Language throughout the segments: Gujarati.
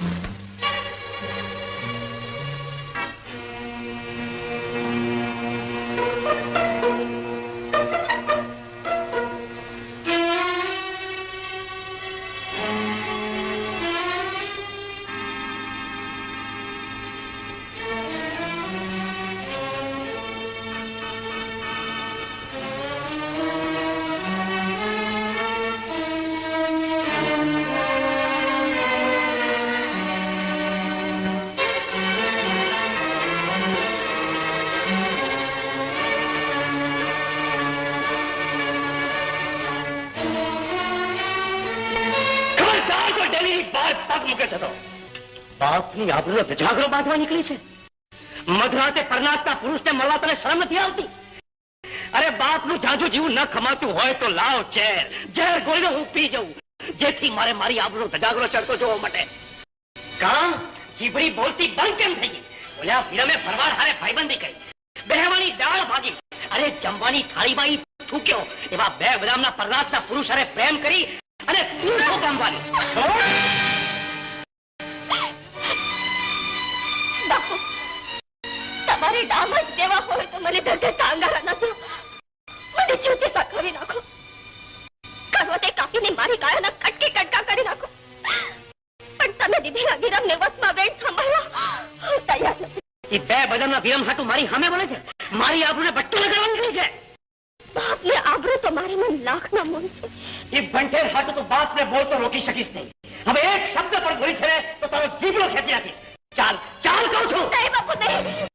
Mm-hmm. બહાર મૂકે છે તો. બાપની આબરૂનો ધજાગરો બાંધવા નીકળી છે. મધરાતે પરનાથના પુરુષને મળવા તને શરમ નથી આવતી? અરે બાપનું જાજુ જીવું ન ખમાતું હોય તો લાવ ઝેર. ઝેર ગોળીને હું પી જઉં. જેથી મારે મારી આબરૂનો ધજાગરો ચડતો જોવો માટે. કામ જીભરી બોલતી બંધ કેમ થઈ ઓલા વિરમે ભરવાડ હારે ભાઈબંધી કરી બેહવાની દાળ ભાગી. અરે જમવાની થાળીમાં થૂક્યો. એવા બે બદામના પરનાથના પુરુષ હારે પ્રેમ કરી અને તું કામવાની. તમારે ડામ જ દેવા હોય તો મને દર્દે કાંગારા નાખો. મને છૂટે પકડી નાખો. કરવતે કાપીને મારી ગાયોના કટકે કટકા કરી નાખો. પણ તમે દીધેલા વિરમને વસમાં વેણ સંભાળવા તૈયાર નથી. એ બે બદલના વિરમ હાટુ મારી સામે બોલે છે. મારી આબરૂને બટ્ટો લગાડવા નીકળી છે? બાપને આબરૂ તો મારી મન લાખના મન છે. એ ભંઠેર હાટુ તો બાપને બોલતો રોકી શકીશ નહીં. હવે એક શબ્દ પણ બોલી છે તો તારો જીભડો ખેંચી નાખીશ. ચાલ ચાલ કહું છું. નહીં બાપુ નહીં.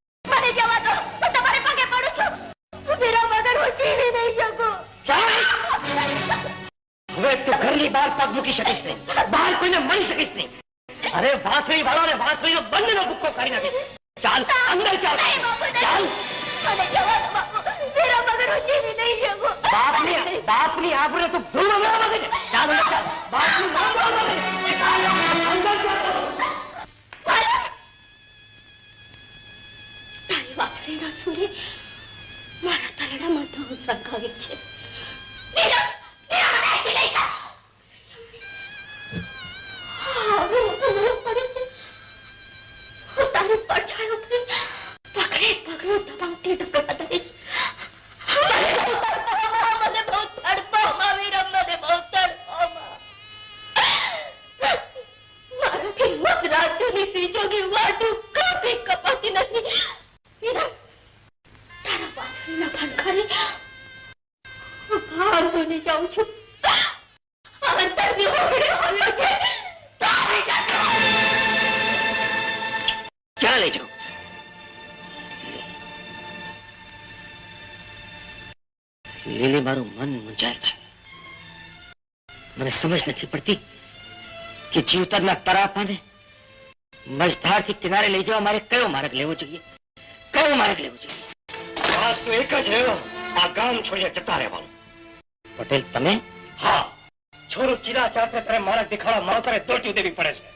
ઘરની બહાર પગ મૂકી શકીશ નહીં. બહાર કોઈને મળી શકીશ નહીં. અરે વાંસળી વાળો ને વાંસળીનો બંનેનો ભૂક્કો કરી નાખીશ. ચાલ અંદર ચાલ. ચાલ. બાપની બાપની આબરૂને તું ભૂલો ન લાગે ચાલ ચાલ. બાપનું નામ અંદર ચાલ. તારી વાસળીના સુરે મારા તલડામાં ધૂ સંકાવી છે. મીરા, લઈ જાઉં લીલી મારું મન મૂંઝાય છે. મને સમજ નથી પડતી કે જીવતરના તરાપાને મજધારથી કિનારે લઈ જવા મારે કયો માર્ગ લેવો જોઈએ? કયો માર્ગ લેવો જોઈએ? વાત તો એક જ રહ્યો આ ગામ છોડીને જતા રહેવાનું. પટેલ, તમે? હા. છોરું ચીરા ચાતે તારે મારા દેખાડા માવતરે દોટી દેવી પડે છે.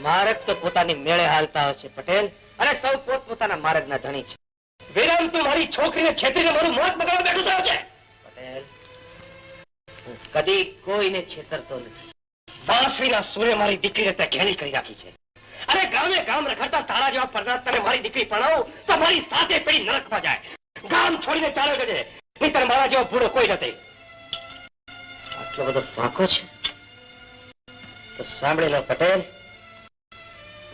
માર્ગ તો પોતાની મેળે હાલતા હશે પટેલ. અને સૌ પોત પોતાના માર્ગના ધણી છે. વિરામ તું મારી છોકરીને છેતરીને મારું મોત બગાડવા બેઠું થયો છે. પટેલ હું કદી કોઈને છેતરતો નથી. વાંસળીના સૂર્ય મારી દીકરીને તે ઘેરી કરી રાખી છે. અરે ગામે ગામ રખડતા તારા જેવા પરદાસ્તાને મારી દીકરી ભણાવો તો મારી સાથે પેઢી નરકમાં જાય. ગામ છોડીને ચાલે જજે નહીતર મારા જેવો ભૂડો કોઈ નથી. આટલો બધો ફાંકો છે? તો સાંભળી લો પટેલ.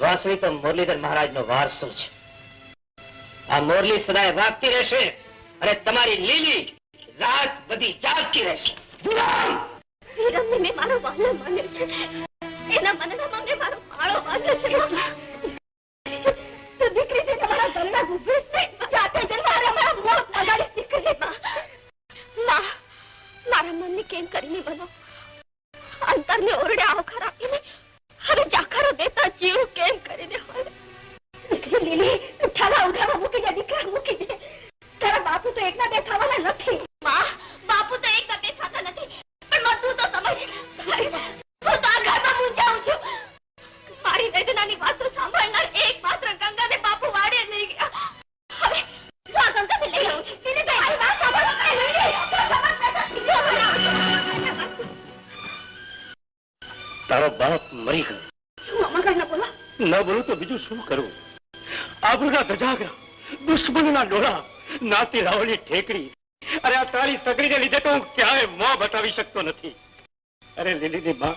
વાસળી તો મુરલીધર મહારાજનો વારસો છે. આ મોરલી સદાય વાગતી રહેશે અને તમારી લીલી રાત બધી જાગતી રહેશે. મારો મોત મનને કેમ કરીને બનો? અંતરને ઓરડે આવકાર આપીને જાખરો દેતા જીવ કેમ કરીને દીકરી લીલી ઠાલા ઉધામાં મૂકી દે, દીકરા મૂકી દે. તારા બાપુ તો એકના બે થવાના નથી. ન બોલું તો બીજું શું કરવું આબરૂના ગજાગરા દુશ્મનના ડોળા નાતી રાવની ઠેકડી. અરે આ તારી સગડીને લીધે તો હું ક્યાંય મોં બતાવી શકતો નથી. અરે લીલીની માં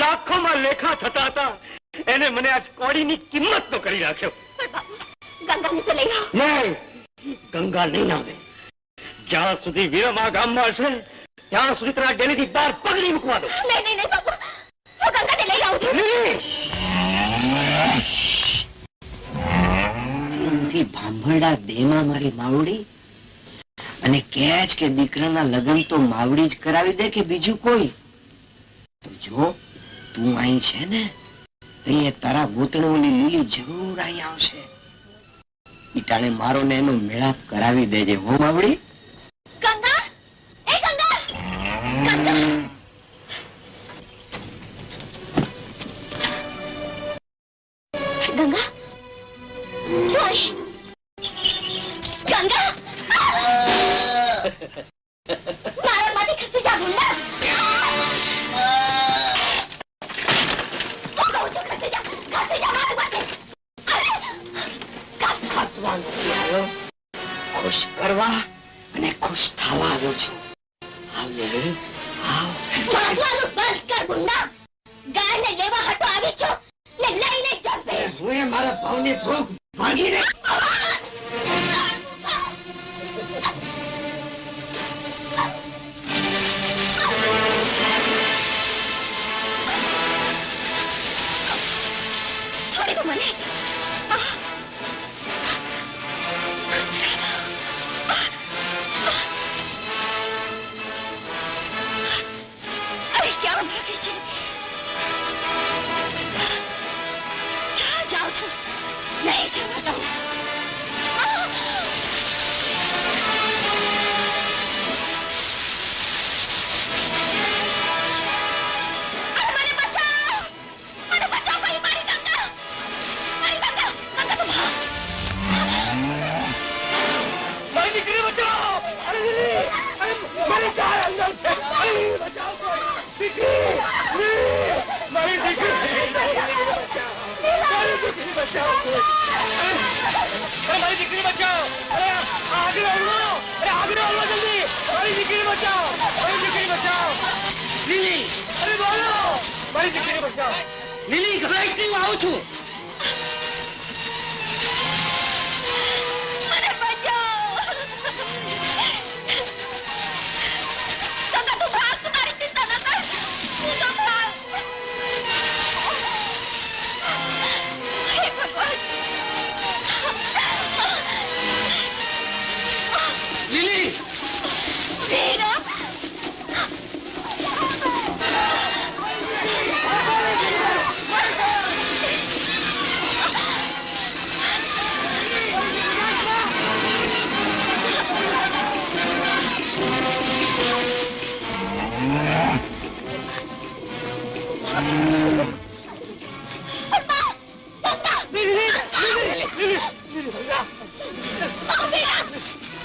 લાખોમાં લેખા થતા હતા. એને મને આજ કોડીની કિંમત તો કરી નહીં ગંગા નહીં આવે. જ્યાં સુધી વીરમા ગામમાં હશે ત્યાં સુધી તારા ડેલીથી બાર પગડી મૂકવા દો. નહીં નહીં નહીં બાપુ. હું ગંગાને લઈ આવું છું. ભાંભરડા દેમાં મારી માવડી? અને કે કે દીકરાના લગ્ન તો માવડી જ કરાવી દે કે બીજું કોઈ? તો જો તું અહીં છે ને, તે તારા ગોતણોની લીલી જરૂર અહીં આવશે. ઈટાણે મારો ને એનો મેળાપ કરાવી દેજે, હો માવડી? એ મારા ભાવની ભૂખ ભાગીને છોડી દો મને. ભાગે ક્યાં જાઓ છો નહીં જવા દઉં દીકરી બચાવો અરે મારી જાન અંદર છે! દીકરી બચાવો મારી દીકરી બચાવો. અરે આગળ આવડો અરે આગળ આવડો જલ્દી. મારી દીકરી બચાવો. મારી દીકરી બચાવો. લીલી. અરે બોલો. મારી દીકરી બચાવો. લીલી, ગભરાઈશ આવું છું.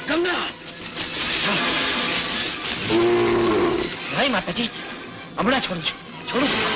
ગંગા. ભાઈ માતાજી હમણાં છોડું છું. છોડું. છું